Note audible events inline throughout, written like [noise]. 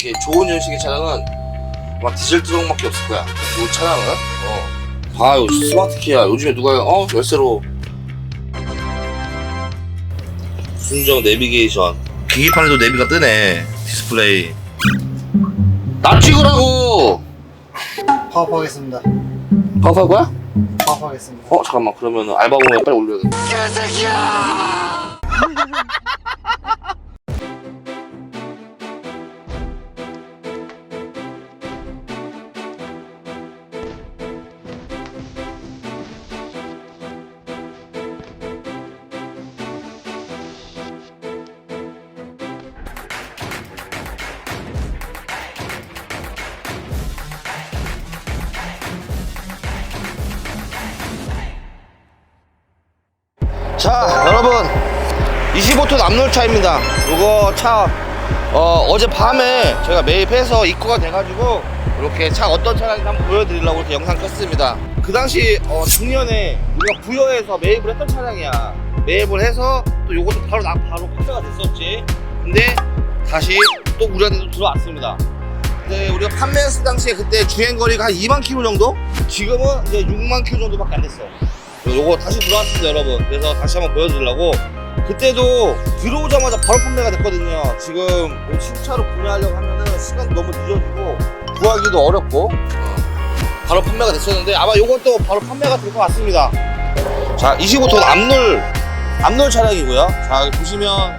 이렇게 좋은 연식의 차량은 막 디젤 트럭밖에 없을 거야. 이 차량은 어. 봐, 요 스마트 키야. 요즘에 누가 어 열쇠로 순정 내비게이션. 기기판에도 내비가 뜨네. 디스플레이. 나 찍으라고. 파업하겠습니다. 파업할 거야? 파업하겠습니다. 어 잠깐만 그러면 알바봉에 빨리 올려야겠다. 자 여러분. 25톤 압놀차입니다. 이거 차 어, 어젯밤에 제가 매입해서 입고가 돼가지고 이렇게 차 어떤 차량인지 한번 보여드리려고 이렇게 영상 켰습니다. 그 당시 어, 작년에 우리가 부여해서 매입을 했던 차량이야. 매입을 해서 또 요것도 바로 나 바로 판매가 됐었지. 근데 다시 또 우리한테 또 들어왔습니다. 근데 우리가 판매했을 당시에 그때 주행거리가 한 2만 킬로 정도? 지금은 이제 6만 킬로 정도밖에 안 됐어 요거 다시 들어왔습니다 여러분. 그래서 다시 한번 보여드리려고. 그때도 들어오자마자 바로 판매가 됐거든요. 지금 이 신차로 구매하려고 하면은 시간이 너무 늦어지고 구하기도 어렵고 바로 판매가 됐었는데 아마 요것도 바로 판매가 될 것 같습니다. 자 25톤 앞놀 앞놀 차량이고요. 자 보시면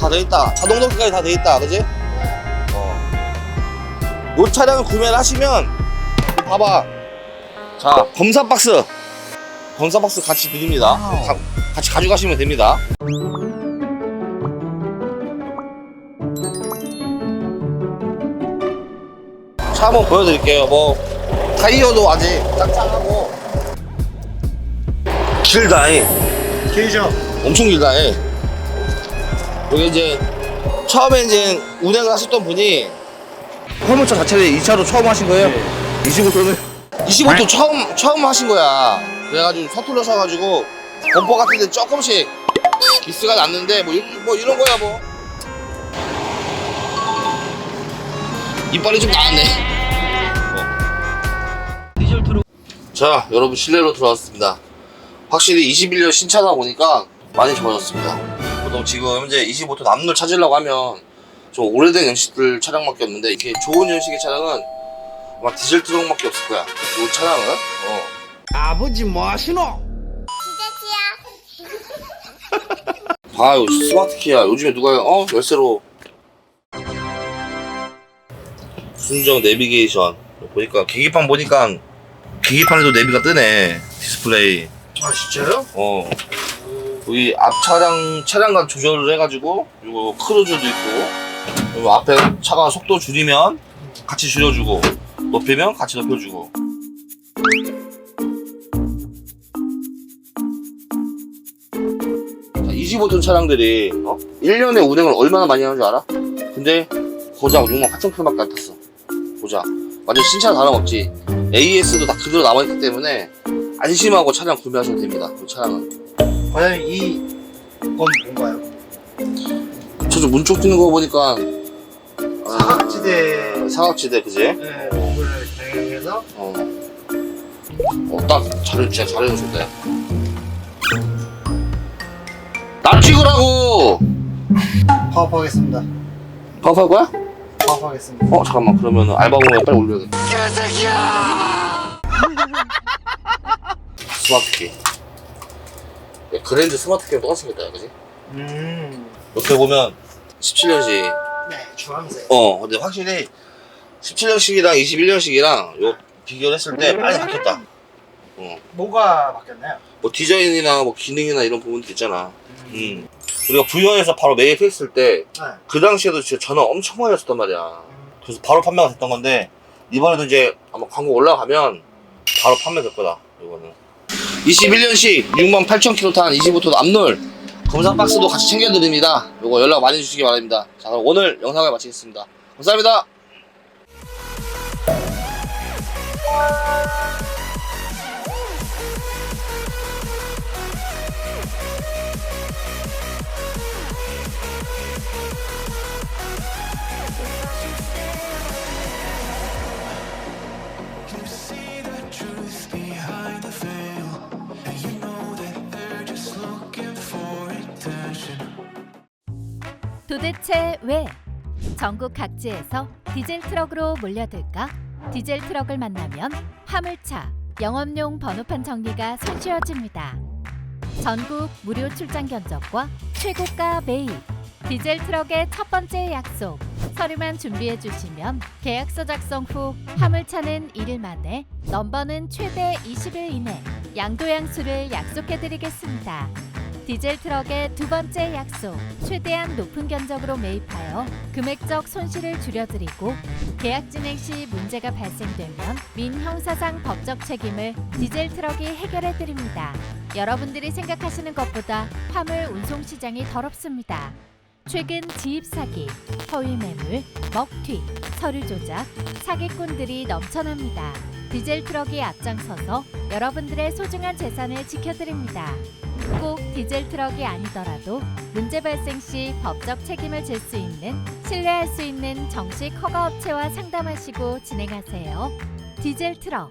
다 돼있다. 자동 넣기까지 다 돼있다. 그지? 어. 요 차량을 구매를 하시면 봐봐 자 검사 박스. 검사 박스 같이 드립니다. 가- 같이 가져가시면 됩니다. 차 한번 보여드릴게요. 뭐 타이어도 아직 짱짱하고. 길다잉. 길죠? 엄청 길다잉. 여기 이제 처음에 이제 운행을 하셨던 분이 화물차 자체를 이 차로 처음 하신 거예요? 25톤을 25톤 처음 처음 하신 거야. 그래가지고 서툴러셔가지고 범퍼 같은 데 조금씩 기스가 났는데 뭐, 이- 뭐 이런 거야 뭐. 이빨이 좀 나왔네. 뭐. 자 여러분 실내로 들어왔습니다. 확실히 21년 신차다 보니까 많이 좋아졌습니다. 보통 지금 현재 25톤 남nur 찾으려고 하면 좀 오래된 연식들 차량밖에 없는데 이렇게 좋은 연식의 차량은 아마 디젤 트럭밖에 없을 거야. 이 차량은 어. 아버지 뭐 하시노? [laughs] 봐, 요 스마트 키야. 요즘에 누가 어 열쇠로 순정 내비게이션 보니까 계기판 보니까 계기판에도 내비가 뜨네 디스플레이. 아 진짜요? 어. 여기 앞 차량 차량간 조절을 해가지고 이거 크루즈도 있고 그리고 앞에 차가 속도 줄이면 같이 줄여주고 높이면 같이 높여주고. 자, 25톤 차량들이 어? 1년에 운행을 얼마나 많이 하는 줄 알아? 근데 고작 6만 8천 킬로밖에 안 탔어. 고작. 완전 신차 다름없지. AS도 다 그대로 남아있기 때문에 안심하고 차량 구매하시면 됩니다. 이 차량은. 과연 이건 뭔가요? 저저 문쪽 뛰는 거 보니까 아, 사각지대 사각지대 그지? 네, 경영해서 어. 어, 딱 잘, 진짜 잘해줬다. 나 찍으라고! 파업하겠습니다. 파업할 거야? 파업하겠습니다. 어, 잠깐만. 그러면 알바봉에 빨리 올려야겠다. [laughs] 스마트키. 야, 그랜드 스마트키랑 똑같이 생겼다, 그지? 음, 옆에 보면 17년식. 네, 주황색. 어, 근데 확실히 17년식이랑 21년식이랑 요 비교를 했을 때 많이 바뀌었다. 어. 뭐가 바뀌었나요? 뭐 디자인이나 뭐 기능이나 이런 부분들 있잖아. 음. 우리가 부여해서 바로 매입했을 때 네. 그 당시에도 진짜 전화 엄청 많이 왔었단 말이야. 그래서 바로 판매가 됐던 건데 이번에도 이제 아마 광고 올라가면 바로 판매될 거다. 이거는. 21년식 68,000km 탄 25톤 앞놀 검사 박스도 같이 챙겨드립니다. 이거 연락 많이 주시기 바랍니다. 자 그럼 오늘 영상을 마치겠습니다. 감사합니다. 도대체 왜 전국 각지에서 디젤 트럭으로 몰려들까? 디젤 트럭을 만나면 화물차, 영업용 번호판 정리가 손쉬워집니다. 전국 무료 출장 견적과 최고가 매입. 디젤 트럭의 첫 번째 약속. 서류만 준비해 주시면 계약서 작성 후 화물차는 1일 만에, 넘버는 최대 20일 이내 양도양수를 약속해 드리겠습니다. 디젤 트럭의 두 번째 약속. 최대한 높은 견적으로 매입하여 금액적 손실을 줄여드리고 계약 진행 시 문제가 발생되면 민형사상 법적 책임을 디젤 트럭이 해결해 드립니다. 여러분들이 생각하시는 것보다 화물 운송 시장이 더럽습니다. 최근 지입 사기, 허위 매물, 먹튀, 서류 조작, 사기꾼들이 넘쳐납니다. 디젤 트럭이 앞장서서 여러분들의 소중한 재산을 지켜드립니다. 꼭 디젤 트럭이 아니더라도 문제 발생 시 법적 책임을 질 수 있는 신뢰할 수 있는 정식 허가 업체와 상담하시고 진행하세요. 디젤 트럭